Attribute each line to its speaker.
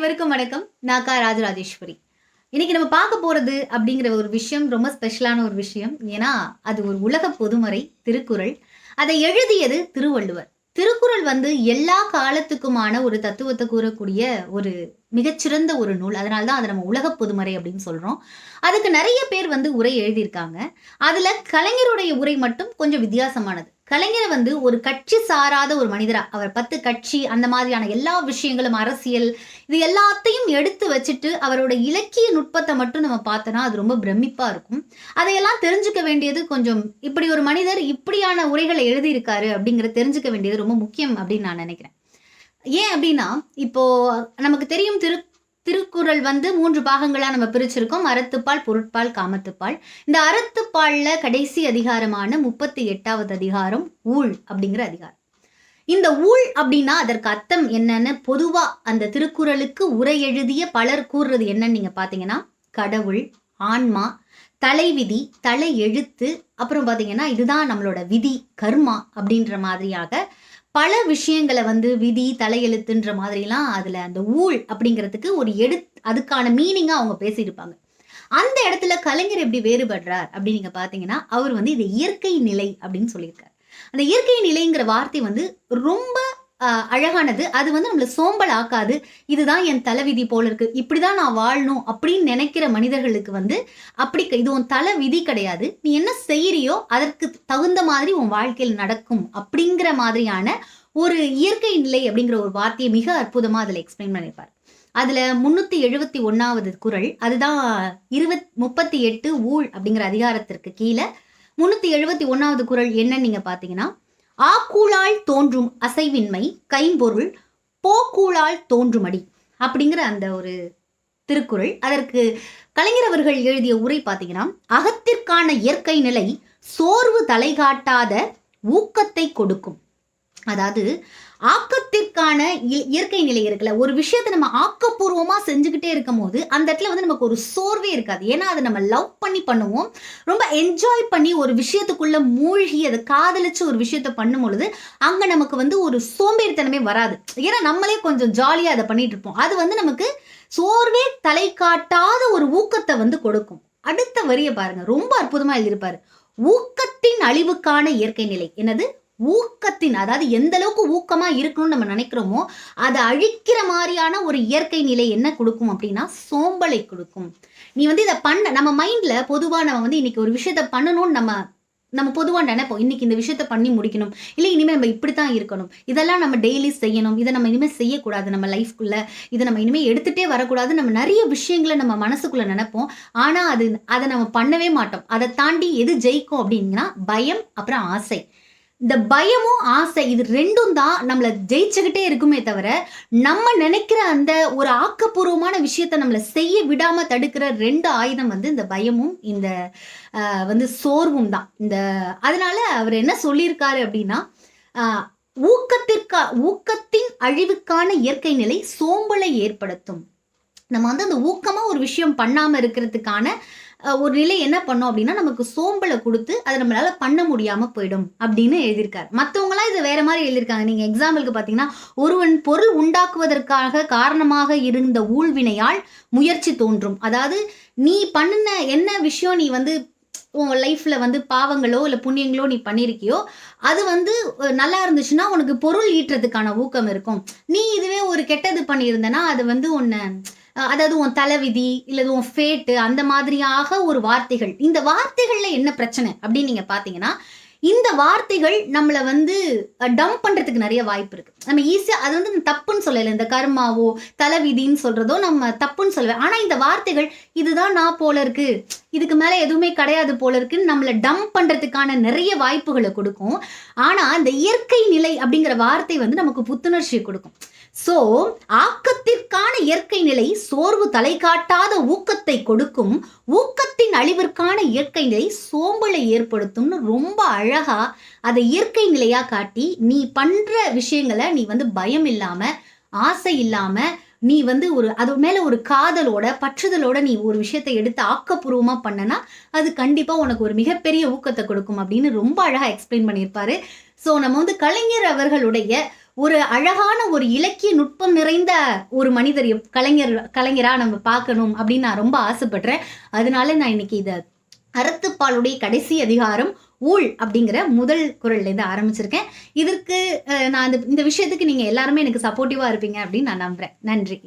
Speaker 1: அனைவருக்கும் வணக்கம். நான் கா ராஜராஜேஸ்வரி. இன்னைக்கு நம்ம பார்க்க போறது அப்படிங்கிற ஒரு விஷயம் ரொம்ப ஸ்பெஷலான ஒரு விஷயம். ஏன்னா அது ஒரு உலக பொதுமறை திருக்குறள். அதை எழுதியது திருவள்ளுவர். திருக்குறள் வந்து எல்லா காலத்துக்குமான ஒரு தத்துவத்தை கூறக்கூடிய ஒரு மிகச்சிறந்த ஒரு நூல். அதனால தான் அதை நம்ம உலக பொதுமறை அப்படின்னு சொல்றோம். அதுக்கு நிறைய பேர் வந்து உரை எழுதியிருக்காங்க. அதுல கலைஞருடைய உரை மட்டும் கொஞ்சம் வித்தியாசமானது. கலைஞரை வந்து ஒரு கட்சி சாராத ஒரு மனிதரா. அவர் பத்து கட்சி அந்த மாதிரியான எல்லா விஷயங்களும் அரசியல் இது எல்லாத்தையும் எடுத்து வச்சுட்டு அவரோட இலக்கிய நுட்பத்தை மட்டும் நம்ம பார்த்தோன்னா அது ரொம்ப பிரமிப்பா இருக்கும். அதையெல்லாம் தெரிஞ்சுக்க வேண்டியது கொஞ்சம் இப்படி ஒரு மனிதர் இப்படியான உரைகளை எழுதியிருக்காரு அப்படிங்கிறத தெரிஞ்சுக்க வேண்டியது ரொம்ப முக்கியம் அப்படின்னு நான் நினைக்கிறேன். ஏன் அப்படின்னா இப்போ நமக்கு தெரியும் திரு திருக்குறள் வந்து மூன்று பாகங்களா நம்ம பிரிச்சிருக்கோம். அறத்துப்பால் பொருட்பால் காமத்துப்பால். இந்த அறத்துப்பாலில் கடைசி அதிகாரமான முப்பத்தி எட்டாவது அதிகாரம் ஊழ் அப்படிங்கிற அதிகாரம். இந்த ஊழ் அப்படின்னா அதற்கு அர்த்தம் என்னன்னு பொதுவா அந்த திருக்குறளுக்கு உரை எழுதிய பலர் கூறுறது என்னன்னு நீங்க பாத்தீங்கன்னா கடவுள் ஆன்மா தலைவிதி தலை எழுத்து அப்புறம் பாத்தீங்கன்னா இதுதான் நம்மளோட விதி கர்மா அப்படின்ற மாதிரியாக பல விஷயங்களை வந்து விதி தலையெழுத்துன்ற மாதிரிலாம் அதில் அந்த ஊழ் அப்படிங்கிறதுக்கு ஒரு எடு அதுக்கான மீனிங்காக அவங்க பேசியிருப்பாங்க. அந்த இடத்துல கலைஞர் எப்படி வேறுபடுறார் அப்படின்னு நீங்கள் பார்த்தீங்கன்னா அவர் வந்து இது இயற்கை நிலை அப்படின்னு சொல்லியிருக்காரு. அந்த இயற்கை நிலைங்கிற வார்த்தை வந்து ரொம்ப அழகானது. அது வந்து நம்மளை சோம்பல் ஆக்காது இதுதான் என் தலைவிதி போல இருக்கு. இப்படிதான் நான் வாழணும் அப்படின்னு நினைக்கிற மனிதர்களுக்கு வந்து அப்படி க- இது உன் தலை விதி கிடையாது. நீ என்ன செய்யறியோ அதற்கு தகுந்த மாதிரி உன் வாழ்க்கையில் நடக்கும் அப்படிங்கிற மாதிரியான ஒரு இயற்கை நிலை அப்படிங்கிற ஒரு வார்த்தையை மிக அற்புதமாக அதில் எக்ஸ்பிளைன் பண்ணியிருப்பார். அதுல முந்நூற்றி எழுபத்தி ஒன்னாவது குறள் அதுதான் இருபத் முப்பத்தி எட்டு ஊழ் அப்படிங்கிற அதிகாரத்திற்கு கீழே முந்நூற்றி எழுபத்தி ஒன்றாவது குறள் என்னன்னு நீங்க பார்த்தீங்கன்னா ஆக்கூழால் தோன்றும் அசைவின்மை கைம்பொருள் போக்கூழால் தோன்றுமடி அப்படிங்கிற அந்த ஒரு திருக்குறள். அதற்கு கலைஞர் அவர்கள் எழுதிய உரை பார்த்தீங்கன்னா அகத்திற்கான இயற்கை நிலை சோர்வு தலை காட்டாத ஊக்கத்தை கொடுக்கும். அதாவது ஆக்கத்திற்கான இ- இயற்கை நிலை இருக்குல்ல ஒரு விஷயத்தை நம்ம ஆக்கப்பூர்வமாக செஞ்சுக்கிட்டே இருக்கும் போது அந்த இடத்துல வந்து நமக்கு ஒரு சோர்வே இருக்காது. ஏன்னா அதை நம்ம லவ் பண்ணி பண்ணுவோம். ரொம்ப என்ஜாய் பண்ணி ஒரு விஷயத்துக்குள்ள மூழ்கி அதை காதலிச்சு ஒரு விஷயத்த பண்ணும் பொழுது அங்க நமக்கு வந்து ஒரு சோம்பேறித்தனமே வராது. ஏன்னா நம்மளே கொஞ்சம் ஜாலியாக அதை பண்ணிட்டு இருப்போம். அது வந்து நமக்கு சோர்வே தலை காட்டாத ஒரு ஊக்கத்தை வந்து கொடுக்கும். அடுத்த வரியை பாருங்க. ரொம்ப அற்புதமாக எழுதியிருப்பாரு. ஊக்கத்தின் அழிவுக்கான இயற்கை நிலை. என்னது? ஊக்கத்தின் அதாவது எந்த அளவுக்கு ஊக்கமாக இருக்கணும்னு நம்ம நினைக்கிறோமோ அதை அழிக்கிற மாதிரியான ஒரு இயற்கை நிலை என்ன கொடுக்கும் அப்படின்னா சோம்பலை கொடுக்கும். நீ வந்து இதை பண்ண நம்ம மைண்டில் பொதுவாக நம்ம வந்து இன்னைக்கு ஒரு விஷயத்த பண்ணணும்னு நம்ம நம்ம பொதுவாக நினைப்போம். இன்னைக்கு இந்த விஷயத்த பண்ணி முடிக்கணும். இல்லை இனிமேல் நம்ம இப்படி தான் இருக்கணும். இதெல்லாம் நம்ம டெய்லி செய்யணும். இதை நம்ம இனிமேல் செய்யக்கூடாது நம்ம லைஃப்குள்ளே இதை நம்ம இனிமேல் எடுத்துகிட்டே வரக்கூடாது. நம்ம நிறைய விஷயங்களை நம்ம மனசுக்குள்ளே நினைப்போம். ஆனால் அது அதை நம்ம பண்ணவே மாட்டோம். அதை தாண்டி எது ஜெயிக்கும் அப்படின்னா பயம் அப்புறம் ஆசை. இந்த பயமும் ஆசை இது ரெண்டும் தான் நம்மளை ஜெயிச்சுக்கிட்டே இருக்குமே தவிர நம்ம நினைக்கிற அந்த ஒரு ஆக்கப்பூர்வமான விஷயத்த நம்மளை செய்ய விடாம தடுக்கிற ரெண்டு ஆயுதம் வந்து இந்த பயமும் இந்த வந்து சோர்வும் தான். இந்த அதனால அவர் என்ன சொல்லியிருக்காரு அப்படின்னா ஊக்கத்திற்கா ஊக்கத்தின் அழிவுக்கான இயற்கை நிலை சோம்பலை ஏற்படுத்தும். நம்ம வந்து அந்த ஊக்கமாக ஒரு விஷயம் பண்ணாமல் இருக்கிறதுக்கான ஒரு நிலை என்ன பண்ணோம் அப்படின்னா நமக்கு சோம்பலை கொடுத்து அதை நம்மளால பண்ண முடியாம போயிடும் அப்படின்னு எழுதியிருக்காரு. மற்றவங்களாம் இதை வேற மாதிரி எழுதியிருக்காங்க. நீங்க எக்ஸாம்பிளுக்கு பார்த்தீங்கன்னா ஒருவன் பொருள் உண்டாக்குவதற்காக காரணமாக இருந்த ஊழ்வினையால் முயற்சி தோன்றும். அதாவது நீ பண்ணின என்ன விஷயம் நீ வந்து உன் லைஃப்பில் வந்து பாவங்களோ இல்லை புண்ணியங்களோ நீ பண்ணியிருக்கியோ அது வந்து நல்லா இருந்துச்சுன்னா உனக்கு பொருள் ஈட்டுறதுக்கான ஊக்கம் இருக்கும். நீ இதுவே ஒரு கெட்டது பண்ணியிருந்தனா அது வந்து உன்னை அதாவது உன் தலைவிதி இல்லது உன் ஃபேட்டு அந்த மாதிரியாக ஒரு வார்த்தைகள். இந்த வார்த்தைகளில் என்ன பிரச்சனை அப்படின்னு நீங்க பாத்தீங்கன்னா இந்த வார்த்தைகள் நம்மளை வந்து டம்ப் பண்ணுறதுக்கு நிறைய வாய்ப்பு இருக்குது நம்ம ஈஸியாக அது வந்து நம்ம தப்புன்னு சொல்லலை. இந்த கர்மாவோ தலைவிதின்னு சொல்கிறதோ நம்ம தப்புன்னு சொல்லுவேன் ஆனால் இந்த வார்த்தைகள் இதுதான் நான் போல இருக்கு இதுக்கு மேலே எதுவுமே கிடையாது போல இருக்குன்னு நம்மளை டம்ப் பண்ணுறதுக்கான நிறைய வாய்ப்புகளை கொடுக்கும். ஆனால் இந்த இயற்கை நிலை அப்படிங்கிற வார்த்தை வந்து நமக்கு புத்துணர்ச்சியை கொடுக்கும். சோ ஆக்கத்திற்கான இயற்கை நிலை சோர்வு தலை காட்டாத ஊக்கத்தை கொடுக்கும் ஊக்கத்தின் அழிவிற்கான இயற்கை நிலை சோம்பலை ஏற்படுத்தும்னு ரொம்ப அழகா அதை இயற்கை நிலையா காட்டி நீ பண்ற விஷயங்களை நீ வந்து பயம் இல்லாம ஆசை இல்லாம நீ வந்து ஒரு அது மேல ஒரு காதலோட பற்றுதலோட நீ ஒரு விஷயத்தை எடுத்து ஆக்கப்பூர்வமா பண்ணனா அது கண்டிப்பா உனக்கு ஒரு மிகப்பெரிய ஊக்கத்தை கொடுக்கும் அப்படின்னு ரொம்ப அழகா எக்ஸ்பிளைன் பண்ணியிருப்பாரு. ஸோ நம்ம வந்து கலைஞர் அவர்களுடைய ஒரு அழகான ஒரு இலக்கிய நுட்பம் நிறைந்த ஒரு மனிதர் கலைஞர் கலைஞராக நம்ம பார்க்கணும் அப்படின்னு நான் ரொம்ப ஆசைப்படுறேன். அதனால நான் இன்னைக்கு இதை அறத்துப்பாலுடைய கடைசி அதிகாரம் ஊழ் அப்படிங்கிற முதல் குரல்லேருந்து ஆரம்பிச்சிருக்கேன். இதற்கு நான் இந்த இந்த விஷயத்துக்கு நீங்கள் எல்லாருமே எனக்கு சப்போர்ட்டிவாக இருப்பீங்க அப்படின்னு நான் நம்புகிறேன் நன்றி.